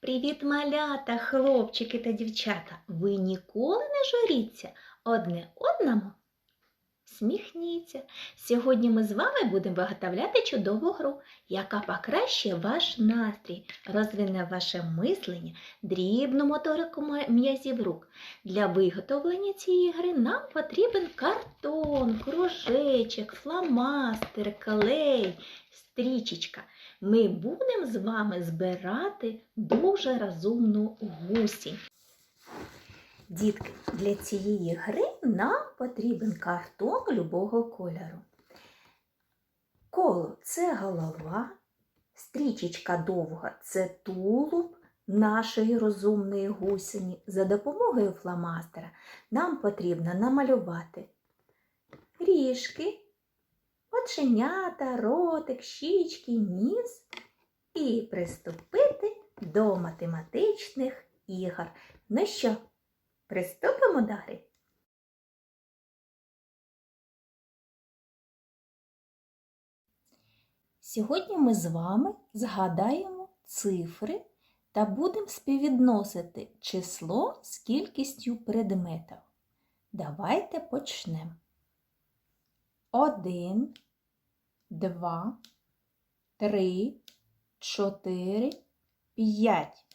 Привіт, малята, хлопчики та дівчата. Ви ніколи не журіться одне одному. Сміхніться. Сьогодні ми з вами будемо виготовляти чудову гру, яка покращує ваш настрій, розвине ваше мислення, дрібну моторику м'язів рук. Для виготовлення цієї гри нам потрібен картон, кружечок, фломастер, клей, стрічечка. Ми будемо з вами збирати дуже розумну гусінь. Дітки, для цієї гри нам потрібен картон любого кольору. Коло це голова, стрічечка довга це тулуб нашої розумної гусені. За допомогою фломастера нам потрібно намалювати ріжки, оченята, ротик, щічки, ніс і приступити до математичних ігор. Ну що, приступимо гри? Сьогодні ми з вами згадаємо цифри та будемо співвідносити число з кількістю предметів. Давайте почнемо. Один, два, три, чотири, п'ять.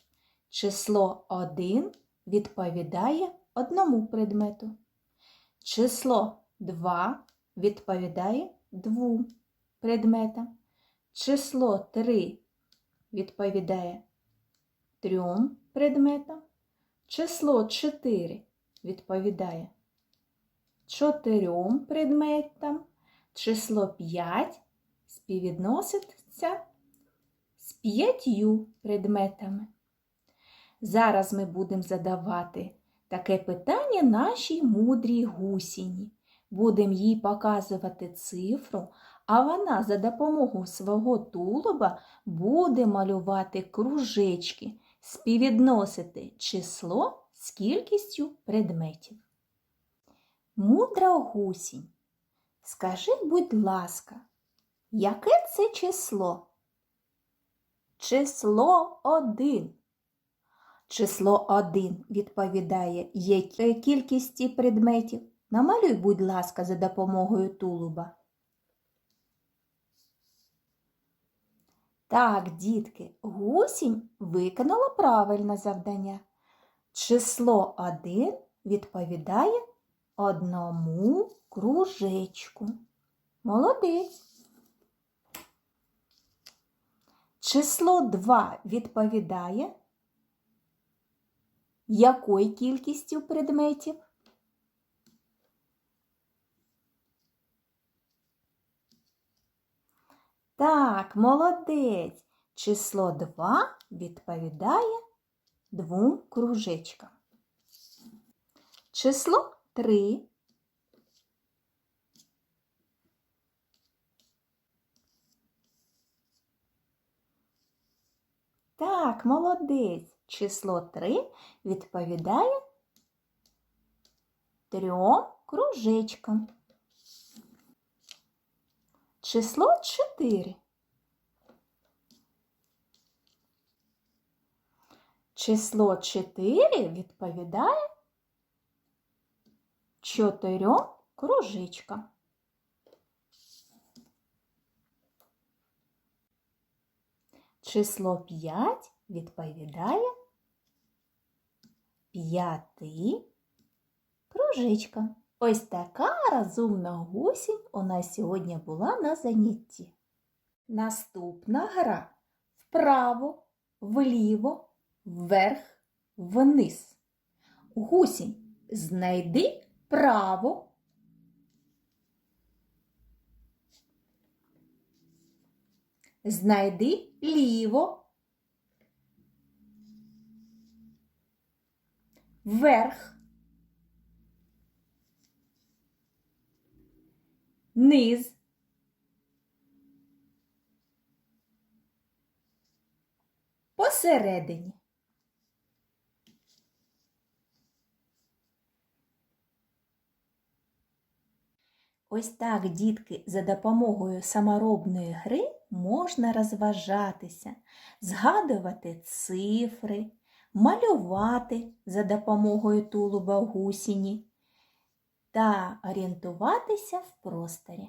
Число 1 відповідає одному предмету. Число 2 відповідає двом предметам. Число 3 відповідає трьом предметам. Число 4 відповідає чотирьом предметам. Число 5 співвідноситься з п'ятью предметами. Зараз ми будемо задавати таке питання нашій мудрій гусіні. Будемо їй показувати цифру, а вона за допомогою свого тулуба буде малювати кружечки, співвідносити число з кількістю предметів. Мудра гусінь, скажи, будь ласка, яке це число? Число один. Число 1 відповідає якій кількості предметів. Намалюй, будь ласка, за допомогою тулуба. Так, дітки, гусінь виконала правильне завдання. Число 1 відповідає одному кружечку. Молодець. Число 2 відповідає якою кількістю предметів? Так, молодець. Число 2 відповідає двом кружечкам. Число 3 Так, молодець. Число 3 відповідає трьом кружечкам. Число 4. Число 4 відповідає чотирьом кружечкам. Число 5 відповідає п'яти кружечкам. Ось така розумна гусінь у нас сьогодні була на занятті. Наступна гра вправо, вліво, вверх, вниз. Гусінь, знайди право. Знайди ліво. Вверх. Низ. Посередині. Ось так, дітки, за допомогою саморобної гри можна розважатися, згадувати цифри, малювати за допомогою тулуба гусіні та орієнтуватися в просторі.